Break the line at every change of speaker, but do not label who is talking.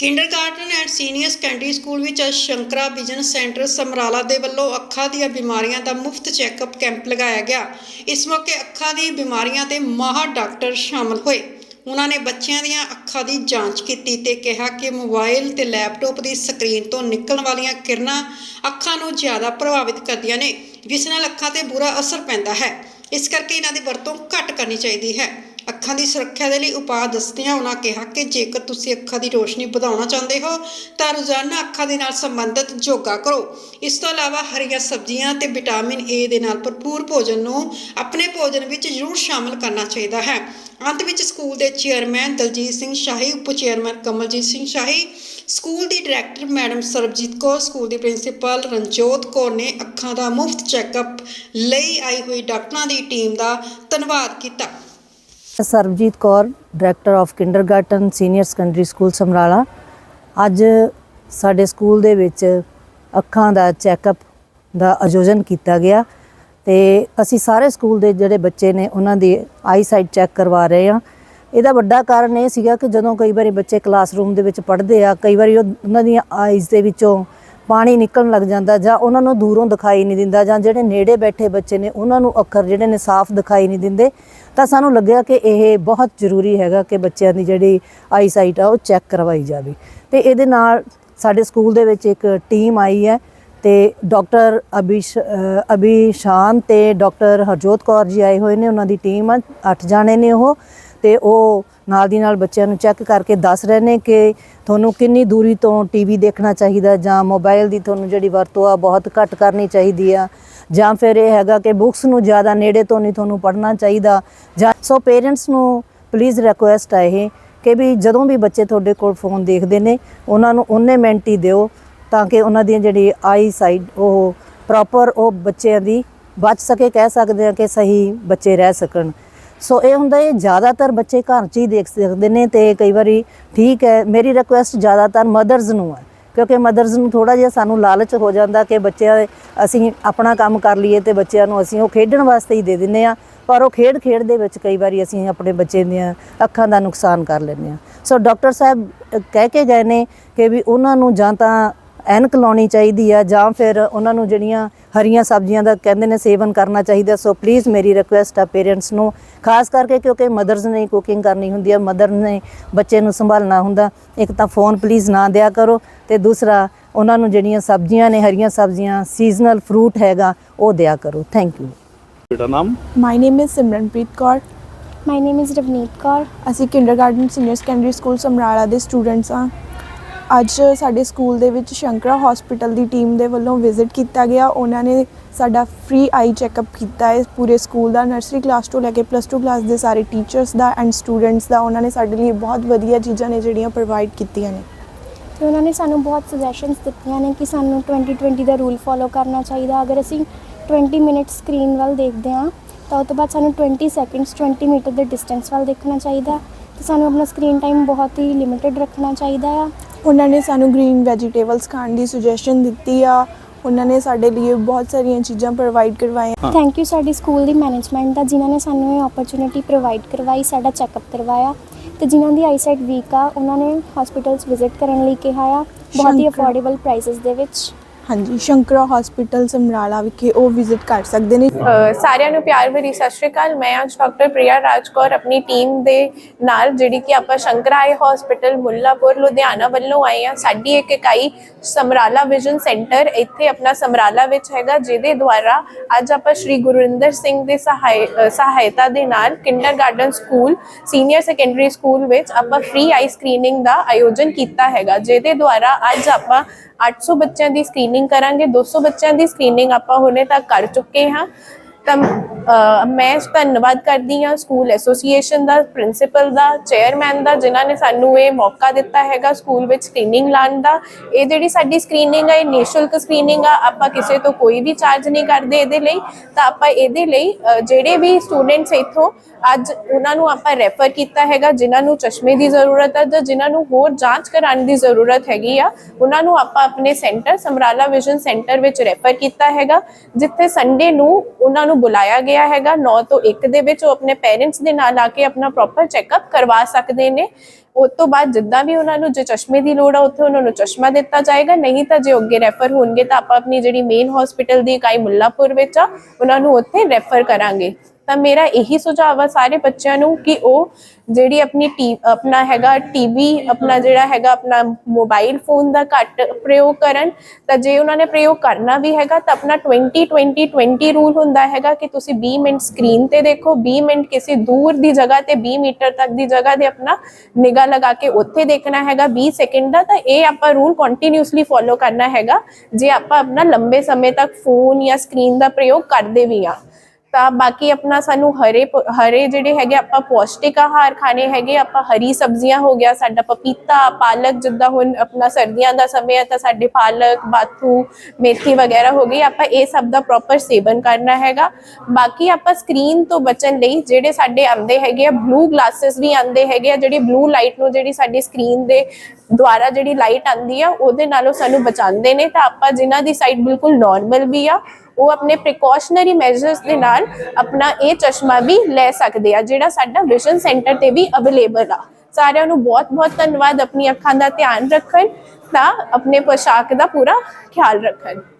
Kindergarten and senior secondary school ਵਿੱਚ ਅੱਜ Shankara vision centre Samrala ਦੇ ਵੱਲੋਂ ਅੱਖਾਂ ਦੀਆਂ ਬਿਮਾਰੀਆਂ ਦਾ ਮੁਫਤ ਚੈੱਕਅਪ ਕੈਂਪ ਲਗਾਇਆ ਗਿਆ। ਇਸ ਮੌਕੇ ਅੱਖਾਂ ਦੀ ਬਿਮਾਰੀਆਂ ਦੇ ਮਾਹਰ ਡਾਕਟਰ ਸ਼ਾਮਲ ਹੋਏ। ਉਹਨਾਂ ਨੇ ਬੱਚਿਆਂ ਦੀਆਂ ਅੱਖਾਂ ਦੀ ਜਾਂਚ ਕੀਤੀ ਤੇ ਕਿਹਾ ਕਿ ਮੋਬਾਈਲ ਤੇ ਲੈਪਟਾਪ ਦੀ ਸਕਰੀਨ ਤੋਂ ਨਿਕਲਣ ਵਾਲੀਆਂ ਕਿਰਨਾਂ ਅੱਖਾਂ ਨੂੰ ਜ਼ਿਆਦਾ ਪ੍ਰਭਾਵਿਤ ਕਰਦੀਆਂ ਨੇ, ਜਿਸ ਨਾਲ ਅੱਖਾਂ ਤੇ ਬੁਰਾ ਅਸਰ ਪੈਂਦਾ ਹੈ। ਇਸ ਕਰਕੇ ਇਹਨਾਂ ਦੀ ਵਰਤੋਂ ਘੱਟ ਕਰਨੀ ਚਾਹੀਦੀ ਹੈ। ਅੱਖਾਂ ਦੀ ਸੁਰੱਖਿਆ ਦੇ ਲਈ ਉਪਾਅ ਦੱਸਦਿਆਂ ਉਹਨਾਂ ਕਿਹਾ ਕਿ ਜੇਕਰ ਤੁਸੀਂ ਅੱਖਾਂ ਦੀ ਰੋਸ਼ਨੀ ਵਧਾਉਣਾ ਚਾਹੁੰਦੇ ਹੋ, ਤਾਂ ਰੋਜ਼ਾਨਾ ਅੱਖਾਂ ਦੇ ਨਾਲ ਸੰਬੰਧਿਤ ਯੋਗਾ ਕਰੋ। ਇਸ ਤੋਂ ਇਲਾਵਾ ਹਰੀਆਂ ਸਬਜ਼ੀਆਂ ਤੇ ਵਿਟਾਮਿਨ ਏ ਦੇ ਨਾਲ ਭਰਪੂਰ ਭੋਜਨ ਨੂੰ ਆਪਣੇ ਭੋਜਨ ਵਿੱਚ ਜ਼ਰੂਰ ਸ਼ਾਮਲ ਕਰਨਾ ਚਾਹੀਦਾ ਹੈ। ਅੰਤ ਵਿੱਚ ਸਕੂਲ ਦੇ ਚੇਅਰਮੈਨ ਦਲਜੀਤ ਸਿੰਘ ਸ਼ਾਹੀ, ਉਪ ਚੇਅਰਮੈਨ ਕਮਲਜੀਤ ਸਿੰਘ ਸ਼ਾਹੀ, ਸਕੂਲ ਦੀ director madam Sarabjit Kaur, school ਦੀ ਪ੍ਰਿੰਸੀਪਲ ਰਣਜੋਤ ਕੌਰ ਨੇ ਅੱਖਾਂ ਦਾ ਮੁਫਤ ਚੈੱਕਅਪ ਲਈ ਆਈ ਹੋਈ ਡਾਕਟਰਾਂ ਦੀ ਟੀਮ ਦਾ ਧੰਨਵਾਦ ਕੀਤਾ।
Sarabjit Kaur director of kindergarten senior secondary school Samrala ਅੱਜ ਸਾਡੇ ਸਕੂਲ ਦੇ ਵਿੱਚ ਅੱਖਾਂ ਦਾ ਚੈੱਕਅਪ ਦਾ ਆਯੋਜਨ ਕੀਤਾ ਗਿਆ ਤੇ ਅਸੀਂ ਸਾਰੇ ਸਕੂਲ ਦੇ ਜਿਹੜੇ ਬੱਚੇ ਨੇ, ਉਹਨਾਂ ਦੀ ਆਈ ਸਾਈਟ ਚੈੱਕ ਕਰਵਾ ਰਹੇ ਹਾਂ। ਇਹਦਾ ਵੱਡਾ ਕਾਰਨ ਇਹ ਸੀਗਾ ਕਿ ਜਦੋਂ ਕਈ ਵਾਰੀ ਬੱਚੇ ਕਲਾਸਰੂਮ ਦੇ ਵਿੱਚ ਪੜ੍ਹਦੇ ਆ, ਕਈ ਵਾਰੀ ਉਹ ਉਹਨਾਂ ਦੀਆਂ ਆਈਜ਼ ਦੇ ਵਿੱਚੋਂ ਪਾਣੀ ਨਿਕਲਣ ਲੱਗ ਜਾਂਦਾ ਜਾਂ ਉਹਨਾਂ ਨੂੰ ਦੂਰੋਂ ਦਿਖਾਈ ਨਹੀਂ ਦਿੰਦਾ ਜਾਂ ਜਿਹੜੇ ਨੇੜੇ ਬੈਠੇ ਬੱਚੇ ਨੇ ਉਹਨਾਂ ਨੂੰ ਅੱਖਰ ਜਿਹੜੇ ਨੇ ਸਾਫ਼ ਦਿਖਾਈ ਨਹੀਂ ਦਿੰਦੇ ਤਾਂ ਸਾਨੂੰ ਲੱਗਿਆ ਕਿ ਇਹ ਬਹੁਤ ਜ਼ਰੂਰੀ ਹੈਗਾ ਕਿ ਬੱਚਿਆਂ ਦੀ ਜਿਹੜੀ ਆਈਸਾਈਟ ਆ ਉਹ ਚੈੱਕ ਕਰਵਾਈ ਜਾਵੇ। ਤੇ ਇਹਦੇ ਨਾਲ ਸਾਡੇ ਸਕੂਲ ਦੇ ਵਿੱਚ ਇੱਕ ਟੀਮ ਆਈ ਹੈ ਤੇ ਡਾਕਟਰ ਅਭਿਸ਼ ਅ, ਅਭੀ ਸ਼ਾਨ ਤੇ ਡਾਕਟਰ ਹਰਜੋਤ ਕੌਰ ਜੀ ਆਏ ਹੋਏ ਨੇ ਉਹਨਾਂ ਦੀ ਟੀਮ ਆ 8 ਜਾਣੇ ਨੇ ਉਹ। ਤੇ ਉਹ ਨਾਲ ਦੀ ਨਾਲ ਬੱਚਿਆਂ ਨੂੰ ਚੈੱਕ ਕਰਕੇ ਦੱਸ ਰਹੇ ਨੇ ਕਿ ਤੁਹਾਨੂੰ ਕਿੰਨੀ ਦੂਰੀ ਤੋਂ ਟੀਵੀ ਦੇਖਣਾ ਚਾਹੀਦਾ ਜਾਂ ਮੋਬਾਈਲ ਦੀ ਤੁਹਾਨੂੰ ਜਿਹੜੀ ਵਰਤੋਂ ਆ ਬਹੁਤ ਘੱਟ ਕਰਨੀ ਚਾਹੀਦੀ ਆ। ਜਾਂ ਫਿਰ ਇਹ ਹੈਗਾ ਕਿ ਬੁੱਕਸ ਨੂੰ ਜ਼ਿਆਦਾ ਨੇੜੇ ਤੋਂ ਨਹੀਂ ਤੁਹਾਨੂੰ ਪੜ੍ਹਨਾ ਚਾਹੀਦਾ। ਜਾਂ ਸੋ ਪੇਰੈਂਟਸ ਨੂੰ ਪਲੀਜ਼ ਰਿਕੁਐਸਟ ਹੈ ਇਹ ਕਿ ਵੀ ਜਦੋਂ ਵੀ ਬੱਚੇ ਤੁਹਾਡੇ ਕੋਲ ਫੋਨ ਦੇਖਦੇ ਨੇ, ਉਹਨਾਂ ਨੂੰ ਉਹਨੇ ਮਿੰਟ ਹੀ ਦਿਓ ਤਾਂ ਕਿ ਉਹਨਾਂ ਦੀ ਜਿਹੜੀ ਆਈ ਸਾਈਡ ਉਹ ਪ੍ਰੋਪਰ ਉਹ ਬੱਚਿਆਂ ਦੀ ਬਚ ਸਕੇ, ਕਹਿ ਸਕਦੇ ਆ ਕਿ ਸਹੀ ਬੱਚੇ ਰਹਿ ਸਕਣ। ਸੋ ਇਹ ਹੁੰਦਾ ਇਹ ਜ਼ਿਆਦਾਤਰ ਬੱਚੇ ਘਰ 'ਚ ਹੀ ਦੇਖ ਸਕਦੇ ਨੇ ਤੇ ਕਈ ਵਾਰੀ ਠੀਕ ਹੈ, ਮੇਰੀ ਰਿਕੁਐਸਟ ਜ਼ਿਆਦਾਤਰ ਮਦਰਸ ਨੂੰ ਹੈ। ਕਿਉਂਕਿ ਮਦਰਸ ਨੂੰ ਥੋੜਾ ਜਿਹਾ ਸਾਨੂੰ ਲਾਲਚ ਹੋ ਜਾਂਦਾ ਕਿ ਬੱਚਿਆਂ ਅਸੀਂ ਆਪਣਾ ਕੰਮ ਕਰ ਲਈਏ ਤੇ ਬੱਚਿਆਂ ਨੂੰ ਅਸੀਂ ਉਹ ਖੇਡਣ ਵਾਸਤੇ ਹੀ ਦੇ ਦਿੰਨੇ ਆ ਪਰ ਉਹ ਖੇਡ ਖੇਡ ਦੇ ਵਿੱਚ ਕਈ ਵਾਰੀ ਅਸੀਂ ਆਪਣੇ ਬੱਚੇ ਦੀਆਂ ਅੱਖਾਂ ਦਾ ਨੁਕਸਾਨ ਕਰ ਲੈਂਦੇ ਆ ਸੋ ਡਾਕਟਰ ਸਾਹਿਬ ਕਹਿ ਕੇ ਗਏ ਨੇ ਕਿ ਵੀ ਉਹਨਾਂ ਨੂੰ ਜਾਂ ਤਾਂ ਐਨਕ ਲਾਉਣੀ ਚਾਹੀਦੀ ਆ ਜਾਂ ਫਿਰ ਉਹਨਾਂ ਨੂੰ ਜਿਹੜੀਆਂ ਹਰੀਆਂ ਸਬਜ਼ੀਆਂ ਦਾ ਕਹਿੰਦੇ ਨੇ ਸੇਵਨ ਕਰਨਾ ਚਾਹੀਦਾ ਸੋ ਪਲੀਜ਼ ਮੇਰੀ ਰਿਕੁਐਸਟ ਆ ਪੇਰੈਂਟਸ ਨੂੰ ਖਾਸ ਕਰਕੇ ਕਿਉਂਕਿ ਮਦਰਸ ਨੇ ਕੁਕਿੰਗ ਕਰਨੀ ਹੁੰਦੀ ਆ ਮਦਰ ਨੇ ਬੱਚੇ ਨੂੰ ਸੰਭਾਲਣਾ ਹੁੰਦਾ ਇੱਕ ਤਾਂ ਫੋਨ ਪਲੀਜ਼ ਨਾ ਦਿਆ ਕਰੋ ਤੇ ਦੂਸਰਾ ਉਹਨਾਂ ਨੂੰ ਜਿਹੜੀਆਂ ਸਬਜ਼ੀਆਂ ਨੇ ਹਰੀਆਂ ਸਬਜ਼ੀਆਂ ਸੀਜ਼ਨਲ ਫਰੂਟ ਹੈਗਾ ਉਹ ਦਿਆ ਕਰੋ ਥੈਂਕ ਯੂ
ਬੇਟਾ ਨਾਮ?
My name is Simranpreet Kaur.
My name is Ravneet Kaur.
ਅਸੀਂ kindergarten senior secondary school Samrala ਦੇ ਸਟੂਡੈਂਟਸ ਹਾਂ। ਅੱਜ ਸਾਡੇ ਸਕੂਲ ਦੇ ਵਿੱਚ ਸ਼ੰਕਰਾ ਹਸਪੀਟਲ ਦੀ ਟੀਮ ਦੇ ਵੱਲੋਂ ਵਿਜ਼ਿਟ ਕੀਤਾ ਗਿਆ। ਉਹਨਾਂ ਨੇ ਸਾਡਾ ਫ੍ਰੀ ਆਈ ਚੈੱਕਅਪ ਕੀਤਾ ਹੈ। ਪੂਰੇ ਸਕੂਲ ਦਾ ਨਰਸਰੀ ਕਲਾਸ ਤੋਂ ਲੈ ਕੇ ਪਲੱਸ 2 ਕਲਾਸ ਦੇ ਸਾਰੇ ਟੀਚਰਸ ਦਾ ਐਂਡ ਸਟੂਡੈਂਟਸ ਦਾ ਉਹਨਾਂ ਨੇ ਸਾਡੇ ਲਈ ਬਹੁਤ ਵਧੀਆ ਚੀਜ਼ਾਂ ਨੇ ਜਿਹੜੀਆਂ ਪ੍ਰੋਵਾਈਡ ਕੀਤੀਆਂ ਨੇ।
ਤੇ ਉਹਨਾਂ ਨੇ ਸਾਨੂੰ ਬਹੁਤ ਸੁਜੈਸ਼ਨਸ ਦਿੱਤੀਆਂ ਨੇ ਕਿ ਸਾਨੂੰ 2020 ਦਾ ਰੂਲ ਫੋਲੋ ਕਰਨਾ ਚਾਹੀਦਾ। ਅਗਰ ਅਸੀਂ 20 ਮਿੰਟ ਸਕਰੀਨ ਵੱਲ ਦੇਖਦੇ ਹਾਂ, ਤਾਂ ਉਸ ਤੋਂ ਬਾਅਦ ਸਾਨੂੰ 20 ਸੈਕਿੰਡਸ 20 ਮੀਟਰ ਦੇ ਡਿਸਟੈਂਸ ਵੱਲ ਦੇਖਣਾ ਚਾਹੀਦਾ। ਤੇ ਸਾਨੂੰ ਆਪਣਾ ਸਕਰੀਨ ਟਾਈਮ ਬਹੁਤ ਹੀ ਲਿਮਿਟਿਡ ਰੱਖਣਾ ਚਾਹੀਦਾ ਆ।
ਉਹਨਾਂ ਨੇ ਸਾਨੂੰ ਗ੍ਰੀਨ ਵੈਜੀਟੇਬਲਸ ਖਾਣ ਦੀ ਸੁਜੈਸ਼ਨ ਦਿੱਤੀ ਆ। ਉਹਨਾਂ ਨੇ ਸਾਡੇ ਲਈ ਬਹੁਤ ਸਾਰੀਆਂ ਚੀਜ਼ਾਂ ਪ੍ਰੋਵਾਈਡ ਕਰਵਾਈਆਂ।
ਥੈਂਕ ਯੂ ਸਾਡੀ ਸਕੂਲ ਦੀ ਮੈਨੇਜਮੈਂਟ ਦਾ ਜਿਨ੍ਹਾਂ ਨੇ ਸਾਨੂੰ ਇਹ ਓਪਰਚੁਨਿਟੀ ਪ੍ਰੋਵਾਈਡ ਕਰਵਾਈ ਸਾਡਾ ਚੈੱਕਅਪ ਕਰਵਾਇਆ। ਤੇ ਜਿਨ੍ਹਾਂ ਦੀ ਆਈਸਾਈਟ ਵੀਕ ਆ ਉਹਨਾਂ ਨੇ ਹਸਪੀਟਲਸ ਵਿਜ਼ਿਟ ਕਰਨ ਲਈ ਕਿਹਾ ਆ। ਬਹੁਤ ਹੀ ਅਫੋਰਡੇਬਲ ਪ੍ਰਾਈਸਸ ਦੇ ਵਿੱਚ।
ਹਾਂਜੀ, ਸ਼ੰਕਰਾ ਹਸਪੀਟਲ ਸਮਰਾਲਾ ਵਿਖੇ ਉਹ ਵਿਜ਼ਿਟ ਕਰ ਸਕਦੇ ਨੇ।
ਸਾਰਿਆਂ ਨੂੰ ਪਿਆਰ ਭਰੀ ਸਤਿ ਸ਼੍ਰੀ ਅਕਾਲ। ਮੈਂ ਅੱਜ ਡਾਕਟਰ ਪ੍ਰਿਆ ਰਾਜਕੌਰ ਆਪਣੀ ਟੀਮ ਦੇ ਨਾਲ, ਜਿਹੜੀ ਕਿ ਆਪਾਂ ਸ਼ੰਕਰਾ ਸ਼ੰਕਰਾਏ ਹਸਪੀਟਲ ਮੁੱਲਾਪੁਰ, ਲੁਧਿਆਣਾ ਵੱਲੋਂ ਆਏ ਆ ਸਾਡੀ ਇੱਕ ਇਕਾਈ ਸਮਰਾਲਾ ਵਿਜ਼ਨ ਸੈਂਟਰ ਇੱਥੇ ਆਪਣਾ ਸਮਰਾਲਾ ਵਿੱਚ ਹੈਗਾ, ਜਿਹਦੇ ਦੁਆਰਾ ਅੱਜ ਆਪਾਂ ਸ਼੍ਰੀ ਗੁਰਵਿੰਦਰ ਸਿੰਘ ਦੇ ਸਹਾਇ ਸਹਾਇਤਾ ਦੇ ਨਾਲ kindergarten school senior secondary school ਵਿੱਚ ਆਪਾਂ ਫ੍ਰੀ ਆਈ ਸਕਰੀਨਿੰਗ ਦਾ ਆਯੋਜਨ ਕੀਤਾ ਹੈਗਾ, ਜਿਹਦੇ ਦੁਆਰਾ ਅੱਜ ਆਪਾਂ 800 ਬੱਚਿਆਂ ਦੀ ਸਕਰੀਨਿੰਗ ਕਰਾਂਗੇ। 200 ਬੱਚਿਆਂ ਦੀ ਸਕਰੀਨਿੰਗ ਆਪਾਂ ਹੁਣੇ ਤੱਕ ਕਰ ਚੁੱਕੇ ਹਾਂ। ਤਾਂ ਮੈਂ ਧੰਨਵਾਦ ਕਰਦੀ ਹਾਂ ਸਕੂਲ ਐਸੋਸੀਏਸ਼ਨ ਦਾ, ਪ੍ਰਿੰਸੀਪਲ ਦਾ, ਚੇਅਰਮੈਨ ਦਾ, ਜਿਨ੍ਹਾਂ ਨੇ ਸਾਨੂੰ ਇਹ ਮੌਕਾ ਦਿੱਤਾ ਹੈਗਾ ਸਕੂਲ ਵਿੱਚ ਸਕਰੀਨਿੰਗ ਲਾਉਣ ਦਾ। ਇਹ ਜਿਹੜੀ ਸਾਡੀ ਸਕਰੀਨਿੰਗ ਹੈ ਇਹ ਨਿਸ਼ੁਲਕ ਸਕਰੀਨਿੰਗ ਆ, ਆਪਾਂ ਕਿਸੇ ਤੋਂ ਕੋਈ ਵੀ ਚਾਰਜ ਨਹੀਂ ਕਰਦੇ ਇਹਦੇ ਲਈ। ਤਾਂ ਆਪਾਂ ਇਹਦੇ ਲਈ ਜਿਹੜੇ ਵੀ ਸਟੂਡੈਂਟਸ ਇੱਥੋਂ, ਅੱਜ ਉਹਨਾਂ ਨੂੰ ਆਪਾਂ ਰੈਫਰ ਕੀਤਾ ਹੈਗਾ, ਜਿਨ੍ਹਾਂ ਨੂੰ ਚਸ਼ਮੇ ਦੀ ਜ਼ਰੂਰਤ ਹੈ ਜਾਂ ਜਿਨ੍ਹਾਂ ਨੂੰ ਹੋਰ ਜਾਂਚ ਕਰਾਉਣ ਦੀ ਜ਼ਰੂਰਤ ਹੈਗੀ ਆ, ਉਹਨਾਂ ਨੂੰ ਆਪਾਂ ਆਪਣੇ ਸੈਂਟਰ ਸਮਰਾਲਾ ਵਿਜ਼ਨ ਸੈਂਟਰ ਵਿੱਚ ਰੈਫਰ ਕੀਤਾ ਹੈਗਾ, ਜਿੱਥੇ ਸੰਡੇ ਨੂੰ ਉਹਨਾਂ ਨੂੰ ਬੁਲਾਇਆ ਗਿਆ ਹੈਗਾ। 9 ਤੋਂ 1 ਦੇ ਵਿੱਚ ਉਹ ਆਪਣੇ ਪੇਰੈਂਟਸ ਦੇ ਨਾਲ ਆ ਕੇ ਆਪਣਾ ਪ੍ਰੋਪਰ ਚੈੱਕਅਪ ਕਰਵਾ ਸਕਦੇ ਨੇ। ਉਸ ਤੋਂ ਬਾਅਦ ਜਿੱਦਾਂ ਵੀ ਉਹਨਾਂ ਨੂੰ ਜੇ ਚਸ਼ਮੇ ਦੀ ਲੋੜ ਆ, ਉੱਥੇ ਉਹਨਾਂ ਨੂੰ ਚਸ਼ਮਾ ਦਿੱਤਾ ਜਾਏਗਾ। ਨਹੀਂ ਤਾਂ ਜੇ ਅੱਗੇ ਰੈਫਰ ਹੋਣਗੇ ਤਾਂ ਆਪਾਂ ਆਪਣੀ ਜਿਹੜੀ ਮੇਨ ਹਸਪੀਟਲ ਦੀ ਇਕਾਈ ਮੁੱਲਾਪੁਰ ਵਿੱਚ ਆ, ਉਹਨਾਂ ਨੂੰ ਉੱਥੇ ਰੈਫਰ ਕਰਾਂਗੇ। ਤਾਂ ਮੇਰਾ ਇਹੀ ਸੁਝਾਅ ਆ ਸਾਰੇ ਬੱਚਿਆਂ ਨੂੰ ਕਿ ਉਹ ਜਿਹੜੀ ਆਪਣੀ ਟੀ, ਆਪਣਾ ਹੈਗਾ ਟੀਵੀ ਆਪਣਾ ਜਿਹੜਾ ਹੈਗਾ ਆਪਣਾ ਮੋਬਾਈਲ ਫੋਨ ਦਾ ਘੱਟ ਪ੍ਰਯੋਗ ਕਰਨ, ਤਾਂ ਜੇ ਉਹਨਾਂ ਨੇ ਪ੍ਰਯੋਗ ਕਰਨਾ ਵੀ ਹੈਗਾ ਤਾਂ ਆਪਣਾ 20 20 20 ਰੂਲ ਹੁੰਦਾ ਹੈਗਾ ਕਿ ਤੁਸੀਂ 20 ਮਿੰਟ ਸਕਰੀਨ ਤੇ ਦੇਖੋ 20 ਮਿੰਟ ਕਿਸੇ ਦੂਰ ਦੀ ਜਗ੍ਹਾ ਤੇ 20 ਮੀਟਰ ਤੱਕ ਦੀ ਜਗ੍ਹਾ ਤੇ ਆਪਣਾ ਨਿਗਾਹ ਲਗਾ ਕੇ ਉੱਥੇ ਦੇਖਣਾ ਹੈਗਾ 20 ਸੈਕਿੰਡ ਦਾ ਤਾਂ ਇਹ ਆਪਾਂ ਰੂਲ ਕੰਟੀਨਿਊਸਲੀ ਫੋਲੋ ਕਰਨਾ ਹੈਗਾ, ਜੇ ਆਪਾਂ ਆਪਣਾ ਲੰਬੇ ਸਮੇਂ ਤੱਕ ਫੋਨ ਜਾਂ ਸਕਰੀਨ ਦਾ ਪ੍ਰਯੋਗ ਕਰਦੇ ਵੀ ਆ ਤਾਂ ਬਾਕੀ ਆਪਣਾ ਸਾਨੂੰ ਹਰੇ ਪ- ਹਰੇ ਜਿਹੜੇ ਹੈਗੇ ਆਪਾਂ ਪੌਸ਼ਟਿਕ ਆਹਾਰ ਖਾਣੇ ਹੈਗੇ, ਆਪਾਂ ਹਰੀ ਸਬਜ਼ੀਆਂ ਹੋ ਗਿਆ, ਸਾਡਾ ਪਪੀਤਾ, ਪਾਲਕ ਜਿੱਦਾਂ ਹੁਣ ਆਪਣਾ ਸਰਦੀਆਂ ਦਾ ਸਮੇਂ ਹੈ ਤਾਂ ਸਾਡੇ ਪਾਲਕ, ਬਾਥੂ, ਮੇਥੀ ਵਗੈਰਾ ਹੋ ਗਈ, ਆਪਾਂ ਇਹ ਸਭ ਦਾ ਪ੍ਰੋਪਰ ਸੇਵਨ ਕਰਨਾ ਹੈਗਾ। ਬਾਕੀ ਆਪਾਂ ਸਕਰੀਨ ਤੋਂ ਬਚਣ ਲਈ ਜਿਹੜੇ ਸਾਡੇ ਆਉਂਦੇ ਹੈਗੇ ਆ ਬਲੂ ਗਲਾਸਸ ਵੀ ਆਉਂਦੇ ਹੈਗੇ ਆ, ਜਿਹੜੀ ਬਲੂ ਲਾਈਟ ਨੂੰ ਜਿਹੜੀ ਸਾਡੀ ਸਕਰੀਨ ਦੇ ਦੁਆਰਾ ਜਿਹੜੀ ਲਾਈਟ ਆਉਂਦੀ ਆ, ਉਹਦੇ ਨਾਲੋਂ ਸਾਨੂੰ ਬਚਾਉਂਦੇ ਨੇ ਤਾਂ ਆਪਾਂ ਜਿਨ੍ਹਾਂ ਦੀ ਸਾਈਡ ਬਿਲਕੁਲ ਨਾਰਮਲ ਵੀ ਆ ਉਹ ਆਪਣੇ ਪ੍ਰੀਕਾਸ਼ਨਰੀ ਮੈਜਰਸ ਦੇ ਨਾਲ ਆਪਣਾ ਇਹ ਚਸ਼ਮਾ ਵੀ ਲੈ ਸਕਦੇ ਆ, ਜਿਹੜਾ ਸਾਡਾ ਵਿਜ਼ਨ ਸੈਂਟਰ ਤੇ ਵੀ ਅਵੇਲੇਬਲ ਆ। ਸਾਰਿਆਂ ਨੂੰ ਬਹੁਤ ਬਹੁਤ ਧੰਨਵਾਦ ਆਪਣੀ ਅੱਖਾਂ ਦਾ ਧਿਆਨ ਰੱਖਣ ਤਾਂ, ਆਪਣੇ ਪੋਸ਼ਾਕ ਦਾ ਪੂਰਾ ਖਿਆਲ ਰੱਖਣ।